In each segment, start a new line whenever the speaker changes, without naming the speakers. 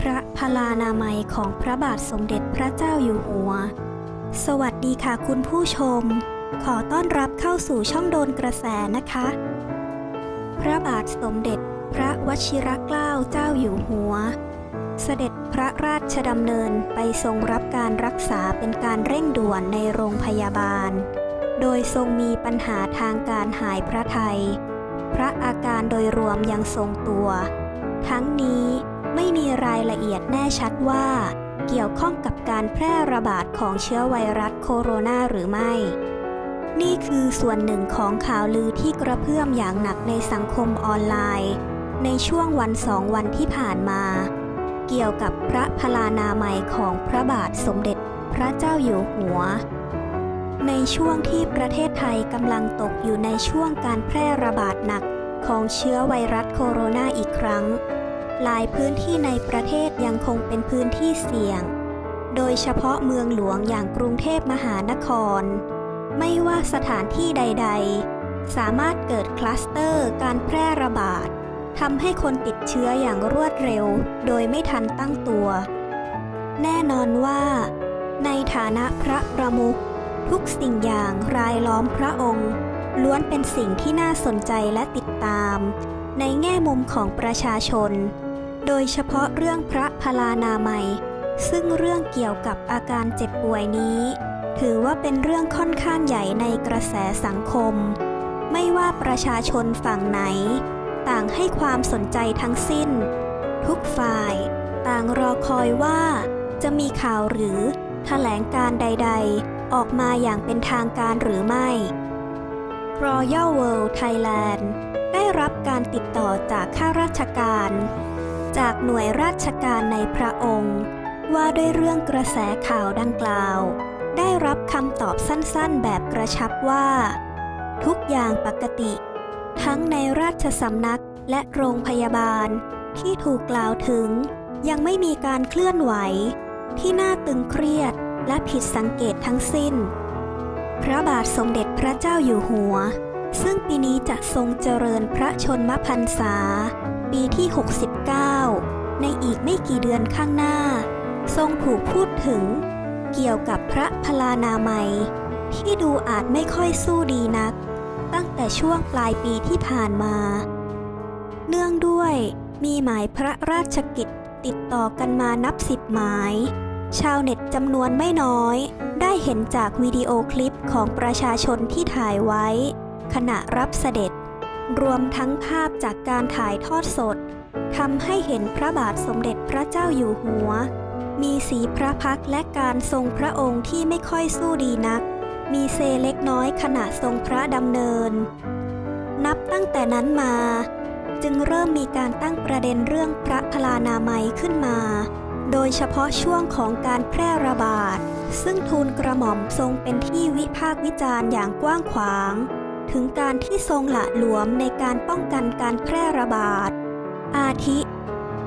พระพลานามัยของพระบาทสมเด็จพระเจ้าอยู่หัว สวัสดีค่ะคุณผู้ชม ขอต้อนรับเข้าสู่ช่องโดนกระแสนะคะ พระบาทสมเด็จพระวชิรเกล้าเจ้าอยู่หัว เสด็จพระราชดำเนินไปทรงรับการรักษาเป็นการเร่งด่วนในโรงพยาบาล โดยทรงมีปัญหาทางการหายพระไทย พระอาการโดยรวมยังทรงตัว ทั้งนี้ ไม่มีรายละเอียดแน่ชัดว่า เกี่ยวข้องกับการแพร่ระบาดของเชื้อไวรัสโคโรนาหรือไม่ นี่คือส่วนหนึ่งของข่าวลือที่กระเพื่อมอย่างหนักในสังคมออนไลน์ ในช่วงวันสองวันที่ผ่านมา เกี่ยวกับพระพลานามัยของพระบาทสมเด็จพระเจ้าอยู่หัวในช่วงที่ประเทศไทยกำลังตกอยู่ในช่วงการแพร่ระบาดหนักของเชื้อไวรัสโคโรนาอีกครั้ง หลายพื้นที่ในประเทศยังคงเป็นพื้นที่เสี่ยง โดยเฉพาะเมืองหลวงอย่างกรุงเทพมหานคร ไม่ว่าสถานที่ใด ๆ สามารถเกิดคลัสเตอร์การแพร่ระบาดทำให้คนติดเชื้ออย่างรวดเร็ว โดยไม่ทันตั้งตัว แน่นอนว่า ในฐานะพระประมุขทุกสิ่งอย่างรายล้อมพระองค์ ล้วนเป็นสิ่งที่น่าสนใจและติดตาม ในแง่มุมของประชาชน โดยเฉพาะเรื่องพระพลานามัย ซึ่งเรื่องเกี่ยวกับอาการเจ็บป่วยนี้ ถือว่าเป็นเรื่องค่อนข้างใหญ่ในกระแสสังคม ไม่ว่าประชาชนฝั่งไหน ต่างให้ความสนใจทั้งสิ้น ทุกฝ่าย ต่างรอคอยว่าจะมีข่าวหรือแถลงการใด ๆ ออกมาอย่างเป็นทางการหรือไม่ Royal World Thailand ได้รับการติดต่อจากข้าราชการ จากหน่วยราชการในพระองค์ ว่าด้วยเรื่องกระแสข่าวดังกล่าว ได้รับคำตอบสั้นๆแบบกระชับว่า ทุกอย่างปกติ ทั้งในราชสำนักและโรงพยาบาลที่ถูกกล่าวถึง ยังไม่มีการเคลื่อนไหว ที่น่าตึงเครียดและผิดสังเกตทั้งสิ้น พระบาทสมเด็จพระเจ้าอยู่หัว ซึ่งปีนี้จะทรงเจริญพระชนมพรรษา ปีที่ 69 ในอีกไม่กี่เดือนข้างหน้า ทรงถูกพูดถึง เกี่ยวกับพระพลานามัย ที่ดูอาจไม่ค่อยสู้ดีนัก ตั้งแต่ช่วงปลายปีที่ผ่านมา เนื่องด้วยมีหมายพระราชกิจติดต่อกันมานับสิบหมาย ชาวเน็ตจำนวนไม่น้อย ได้เห็นจากวิดีโอคลิปของประชาชนที่ถ่ายไว้ ขณะรับเสด็จ รวมทั้งภาพจากการถ่ายทอดสดทำให้เห็นพระบาทสมเด็จพระเจ้าอยู่หัว มีสีพระพักและการทรงพระองค์ที่ไม่ค่อยสู้ดีนัก มีเซเล็กน้อยขณะทรงพระดำเนิน นับตั้งแต่นั้นมา จึงเริ่มมีการตั้งประเด็นเรื่องพระพลานามัยขึ้นมา โดยเฉพาะช่วงของการแพร่ระบาด ซึ่งทูลกระหม่อมทรงเป็นที่วิพากษ์วิจารณ์อย่างกว้างขวาง ถึงการที่ทรงหละหลวมในการป้องกันการแพร่ระบาด อาทิ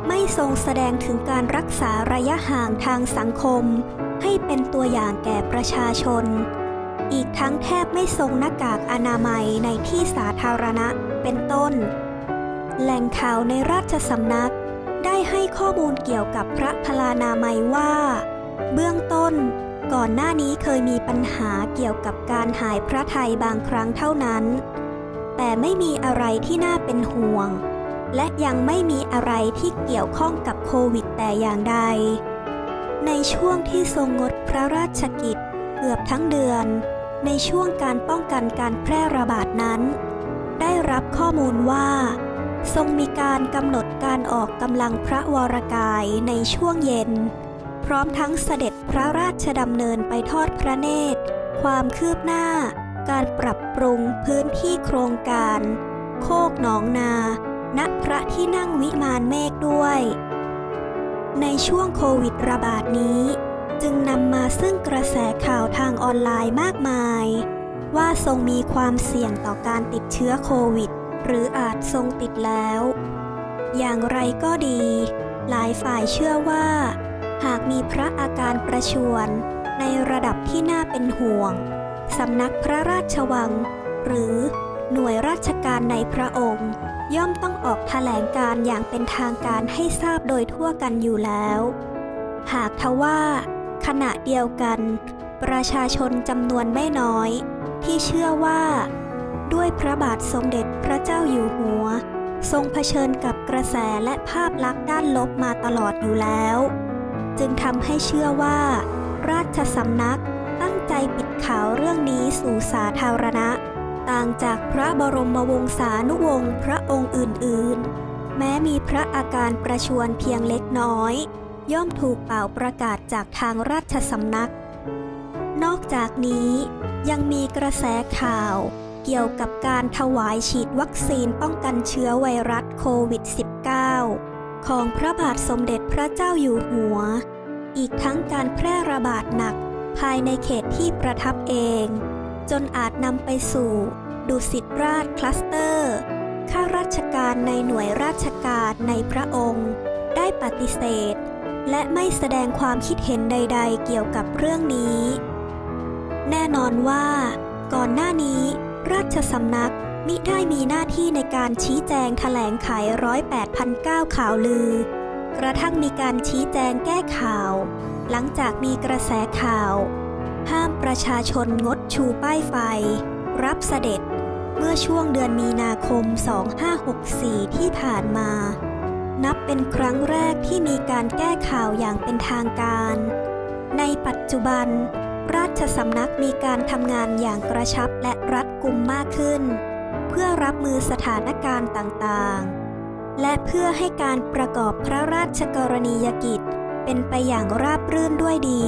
ไม่ทรงแสดงถึงการรักษาระยะห่างทางสังคม ให้เป็นตัวอย่างแก่ประชาชน อีกทั้งแทบไม่ทรงหน้ากากอนามัยในที่สาธารณะเป็นต้น แหล่งข่าวในราชสำนักได้ให้ข้อมูลเกี่ยวกับพระพลานามัยว่า เบื้องต้น ก่อนหน้านี้เคยมีปัญหาเกี่ยวกับการหายพระไทยบางครั้งเท่านั้น แต่ไม่มีอะไรที่น่าเป็นห่วง และยังไม่มีอะไรที่เกี่ยวข้องกับโควิดแต่อย่างใด ในช่วงที่ทรงงดพระราชกิจเกือบทั้งเดือน ในช่วงการป้องกันการแพร่ระบาดนั้น ได้รับข้อมูลว่า ทรงมีการกำหนดการออกกำลังพระวรกายในช่วงเย็น พร้อมทั้งเสด็จพระราชดำเนินไปทอดพระเนตร ความคืบหน้า การปรับปรุงพื้นที่โครงการ โคกหนองนา ณพระที่นั่งวิมานเมฆด้วย ในช่วงโควิดระบาดนี้ จึงนำมาซึ่งกระแสข่าวทางออนไลน์มากมาย ว่าทรงมีความเสี่ยงต่อการติดเชื้อโควิด หรืออาจทรงติดแล้ว อย่างไรก็ดี หลายฝ่ายเชื่อว่า หากมีพระอาการประชวรในระดับที่น่าเป็นห่วง สำนักพระราชวัง หรือหน่วยราชการในพระองค์ ย่อมต้องออกแถลงการอย่างเป็นทางการให้ทราบโดยทั่วกันอยู่แล้ว หากทว่า ขณะเดียวกัน ประชาชนจำนวนไม่น้อย ที่เชื่อว่า ด้วยพระบาทสมเด็จพระเจ้าอยู่หัว ทรงเผชิญกับกระแสและภาพลักษณ์ด้านลบมาตลอดอยู่แล้ว จึงทำให้เชื่อว่า ราชสำนักตั้งใจปิดข่าวเรื่องนี้สู่สาธารณะ ต่างจากพระบรมวงศานุวงศ์พระองค์อื่น ๆ แม้มีพระอาการประชวรเพียงเล็กน้อย ย่อมถูกเป่าประกาศจากทางราชสำนัก นอกจากนี้ยังมีกระแสข่าวเกี่ยวกับการถวายฉีดวัคซีนป้องกันเชื้อไวรัสโควิด -19 ของพระบาทสมเด็จพระเจ้าอยู่หัว อีกทั้งการแพร่ระบาดหนักภายในเขตที่ประทับเอง จนอาจนำไปสู่ดุสิตราชคลัสเตอร์ ข้าราชการในหน่วยราชการในพระองค์ ได้ปฏิเสธ และไม่แสดงความคิดเห็นใด ๆ เกี่ยวกับเรื่องนี้ แน่นอนว่า ก่อนหน้านี้ราชสำนัก มิได้มีหน้าที่ในการชี้แจงแถลงไขร้อยแปดพันเก้าข่าวลือ กระทั่งมีการชี้แจงแก้ข่าว หลังจากมีกระแสข่าว ห้ามประชาชนงดชูป้ายไฟ รับเสด็จ เมื่อช่วงเดือนมีนาคม 2564 ที่ผ่านมา นับเป็นครั้งแรกที่มีการแก้ข่าวอย่างเป็นทางการ ในปัจจุบัน ราชสำนักมีการทำงานอย่างกระชับและรัดกุมมากขึ้น เพื่อรับมือสถานการณ์ต่างๆ และเพื่อให้การประกอบพระราชกรณียกิจ เป็นไปอย่างราบรื่นด้วยดี